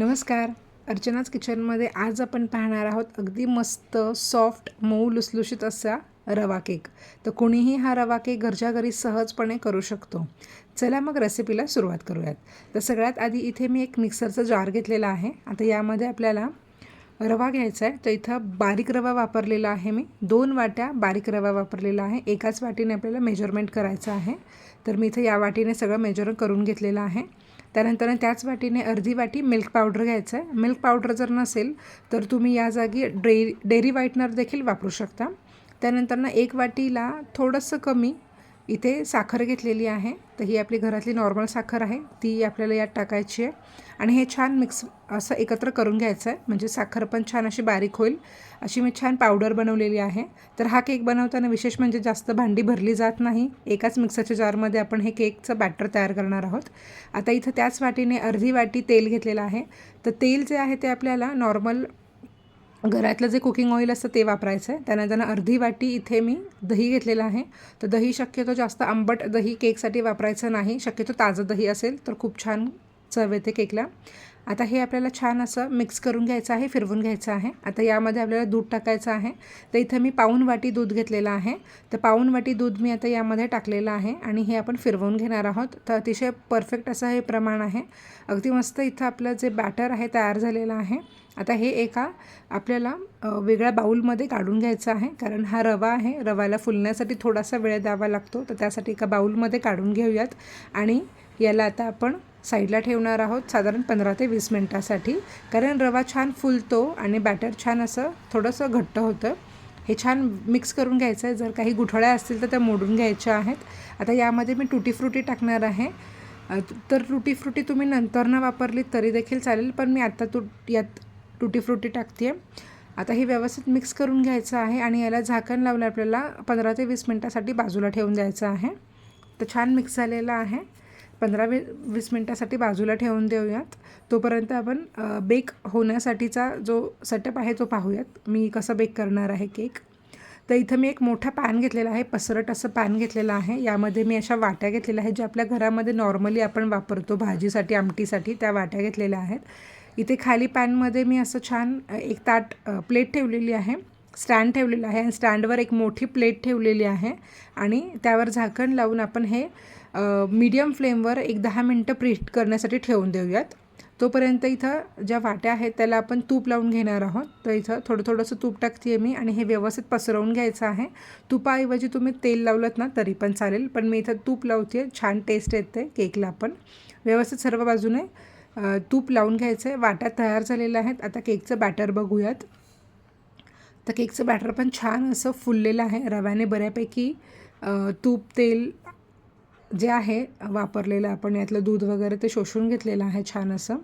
नमस्कार. अर्चनाच किचनमध्ये आज आपण पाहणार आहोत अगदी मस्त सॉफ्ट मऊ लुसलुशीत असा रवा केक. तर कोणीही हा रवा केक घरच्या घरी सहजपणे करू शकतो. चला मग रेसिपीला सुरुवात करूयात. तर सगळ्यात आधी इथे मी एक मिक्सरचा जार घेतलेला आहे. आता यामध्ये आपल्याला रवा घ्यायचा आहे. तर इथं बारीक रवा वापरलेला आहे मी. दोन वाट्या बारीक रवा वापरलेला आहे. एकाच वाटीने आपल्याला मेजरमेंट करायचं आहे. तर मी इथं या वाटीने सगळं मेजर करून घेतलेलं आहे. त्यानंतर त्याच वाटीने अर्धी वाटी मिल्क पावडर घ्यायचं आहे मिल्क पावडर जर नसेल तर तुम्ही या जागी डे डेअरी व्हाईटनर देखील वापरू शकता. त्यानंतर ना एक वाटीला थोडंसं कमी इथे साखर घेतलेली आहे. तर ही आपली घरातली नॉर्मल साखर आहे. ती आपल्याला यात टाकायची आहे. आणि हे छान मिक्स असं एकत्र करून घ्यायचं आहे म्हणजे साखर पण छान अशी बारीक होईल. अशी मी छान पावडर बनवलेली आहे. तर हा केक बनवताना विशेष म्हणजे जास्त भांडी भरली जात नाही. एकाच मिक्सरच्या जारमध्ये आपण हे केकचं बॅटर तयार करणार आहोत. आता इथं त्याच वाटीने अर्धी वाटी तेल घेतलेलं आहे. तर तेल जे आहे ते आपल्याला नॉर्मल घरातलं जे कुकिंग ऑइल असतं ते वापरायचं आहे. त्यानंतर अर्धी वाटी इथे मी दही घेतलेलं आहे. तर दही शक्यतो जास्त आंबट दही केकसाठी वापरायचं नाही. शक्यतो ताजं दही असेल तर खूप छान चव येते केकला. आता हे आपल्याला छान असं मिक्स करून घ्यायचं आहे फिरवून घ्यायचं आहे. आता यामध्ये आपल्याला दूध टाकायचं आहे. तर इथं मी पाऊण वाटी दूध घेतलेलं आहे. तर पाऊण वाटी दूध मी आता यामध्ये टाकलेलं आहे आणि हे आपण फिरवून घेणार आहोत. तर अतिशय परफेक्ट असं हे प्रमाण आहे. अगदी मस्त इथं आपलं जे बॅटर आहे तयार झालेलं आहे. आता हे एका आपल्याला वेगळ्या बाऊलमध्ये काढून घ्यायचं आहे. कारण हा रवा आहे रवाला फुलण्यासाठी थोडासा वेळ द्यावा लागतो. तर त्यासाठी एका बाऊलमध्ये काढून घेऊयात. आणि याला आता आपण साईडला ठेवणार आहोत साधारण पंधरा ते वीस मिनटासाठी. कारण रवा छान फुलतो आणि बॅटर छान असं थोडंसं घट्ट होतं. हे छान मिक्स करून घ्यायचं आहे. जर काही गुठळ्या असतील तर त्या मोडून घ्यायच्या आहेत. आता यामध्ये मी टुटी फ्रुटी टाकणार आहे. तर टुटी फ्रुटी तुम्ही नंतर न वापरली तरी देखील चालेल पण मी आत्ता तु यात टुटी फ्रुटी टाकते आहे आता हे व्यवस्थित मिक्स करून घ्यायचं आहे आणि याला झाकण लावलं आपल्याला पंधरा ते वीस मिनटासाठी बाजूला ठेवून द्यायचं आहे. तर छान मिक्स झालेलं आहे. पंधरा वी वीस मिनटासाठी बाजूला ठेवून देऊयात. तोपर्यंत आपण बेक होण्यासाठीचा जो सेटअप आहे तो पाहूयात. मी कसं बेक करणार आहे केक तर इथं मी एक मोठा पॅन घेतलेला आहे पसरट असं पॅन घेतलेलं आहे. यामध्ये मी अशा वाट्या घेतलेल्या आहेत ज्या आपल्या घरामध्ये नॉर्मली आपण वापरतो भाजीसाठी आमटीसाठी. त्या वाट्या घेतलेल्या आहेत. इथे खाली पॅनमध्ये मी असं छान एक ताट प्लेट ठेवलेली आहे. स्टँड ठेवलेलं आहे आणि स्टँडवर एक मोठी प्लेट ठेवलेली आहे. आणि त्यावर झाकण लावून आपण हे मीडियम फ्लेमवर एक दहा मिनटं प्रीट करण्यासाठी ठेवून देऊयात. तोपर्यंत इथं ज्या वाट्या आहेत त्याला आपण तूप लावून घेणार आहोत. तर इथं थोडं थोडंसं तूप टाकते मी आणि हे व्यवस्थित पसरवून घ्यायचं आहे. तुपाऐवजी तुम्ही तेल लावलं ना तरी पण चालेल. पण मी इथं तूप लावते छान टेस्ट येते केकला पण. व्यवस्थित सर्व बाजूने तूप लावून घ्यायचं आहे वाट्या तयार झालेल्या आहेत. आता केकचं बॅटर बघूयात. तर केकचं बॅटर पण छान असं फुललेलं आहे. रव्याने बऱ्यापैकी तूप तेल जे आहे वापरलेलं आपण यातलं दूध वगैरे ते शोषून घेतलेलं आहे छान असं.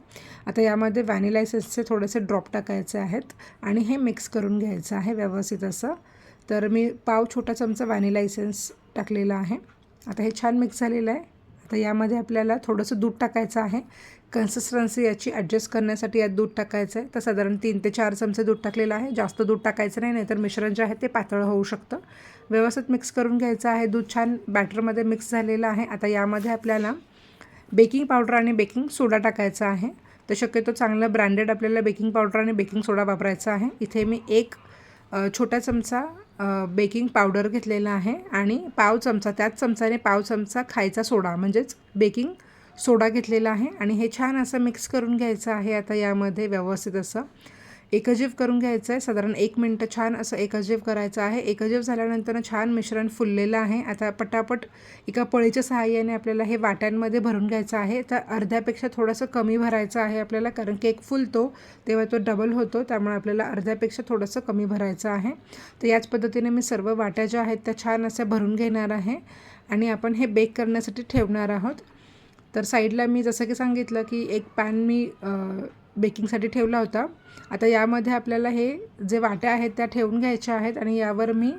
आता यामध्ये व्हॅनिला एसेसचे थोडेसे ड्रॉप टाकायचे आहेत आणि हे मिक्स करून घ्यायचं आहे व्यवस्थित असं. तर मी पाव छोटा चमचा व्हॅनिला इसेन्स टाकलेला आहे. आता हे छान मिक्स झालेलं आहे. आता यामध्ये आपल्याला थोडंसं दूध टाकायचं आहे. कन्सिस्टन्सी याची ॲडजस्ट करण्यासाठी यात दूध टाकायचं आहे तर साधारण तीन ते चार चमचे दूध टाकलेलं आहे. जास्त दूध टाकायचं नाही नाहीतर मिश्रण जे आहे ते पातळ होऊ शकतं. व्यवस्थित मिक्स करून घ्यायचं आहे. दूध छान बॅटरमध्ये मिक्स झालेलं आहे. आता यामध्ये आपल्याला बेकिंग पावडर आणि बेकिंग सोडा टाकायचा आहे. तर शक्यतो चांगलं ब्रँडेड आपल्याला बेकिंग पावडर आणि बेकिंग सोडा वापरायचा आहे. इथे मी एक छोटा चमचा बेकिंग पावडर घेतलेला आहे. आणि पाव चमचा त्याच चमचाने पाव चमचा खायचा सोडा. म्हणजेच बेकिंग सोडा घेतलेला आहे आणि हे छान असं मिक्स करून घ्यायचं आहे आता यामध्ये व्यवस्थित असं. एकजीव करून घ्यायचं आहे. साधारण एक मिनटं छान असं एकजीव करायचं आहे. एकजीव झाल्यानंतर छान मिश्रण फुललेलं आहे. आता पटापट एका पळीच्या सहाय्याने आपल्याला हे वाट्यांमध्ये भरून घ्यायचं आहे. तर अर्ध्यापेक्षा थोडंसं कमी भरायचं आहे आपल्याला कारण केक फुलतो तेव्हा तो डबल होतो त्यामुळे आपल्याला अर्ध्यापेक्षा थोडंसं कमी भरायचं आहे. तर याच पद्धतीने मी सर्व वाट्या ज्या आहेत त्या छान अशा भरून घेणार आहे आणि आपण हे बेक करण्यासाठी ठेवणार आहोत. तर साईडला मी जसं की सांगितलं की एक पॅन मी बेकिंगसाठी ठेवला होता. आता यामध्ये आपल्याला हे जे वाट्या आहेत त्या ठेवून घ्यायच्या आहेत आणि यावर मी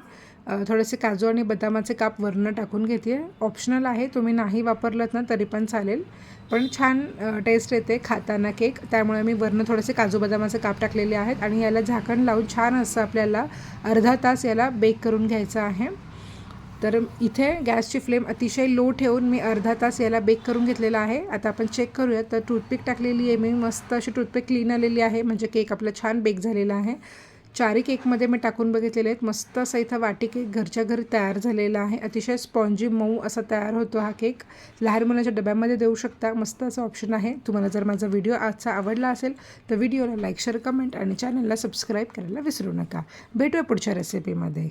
थोडेसे काजू आणि बदामाचे काप वरनं टाकून घेते. ऑप्शनल आहे तुम्ही नाही वापरलं ना तरी पण चालेल. पण छान टेस्ट येते खाताना केक. त्यामुळे मी वरनं थोडेसे काजू बदामाचे काप टाकलेले आहेत आणि याला झाकण लावून छान असं आपल्याला अर्धा तास याला बेक करून घ्यायचं आहे. तर इथे गॅसची फ्लेम अतिशय लो ठेवून मी अर्धा तास याला बेक करून घेतलेला आहे. आता आपण चेक करूया. तर टूथपिक टाकलेली आहे मी. मस्त अशी टूथपिक क्लीन आलेली आहे. म्हणजे केक आपला छान बेक झालेला आहे. चारी केकमध्ये मी टाकून बघितलेले आहेत. मस्त असा इथं वाटी केक घरच्या घरी तयार झालेला आहे. अतिशय स्पॉन्जी मऊ असा तयार होतो हा केक लहान मुलांच्या डब्यामध्ये देऊ शकता. मस्त असं ऑप्शन आहे. तुम्हाला जर माझा व्हिडिओ आजचा आवडला असेल तर व्हिडिओला लाईक शेअर कमेंट आणि चॅनलला सबस्क्राईब करायला विसरू नका. भेटूया पुढच्या रेसिपीमध्ये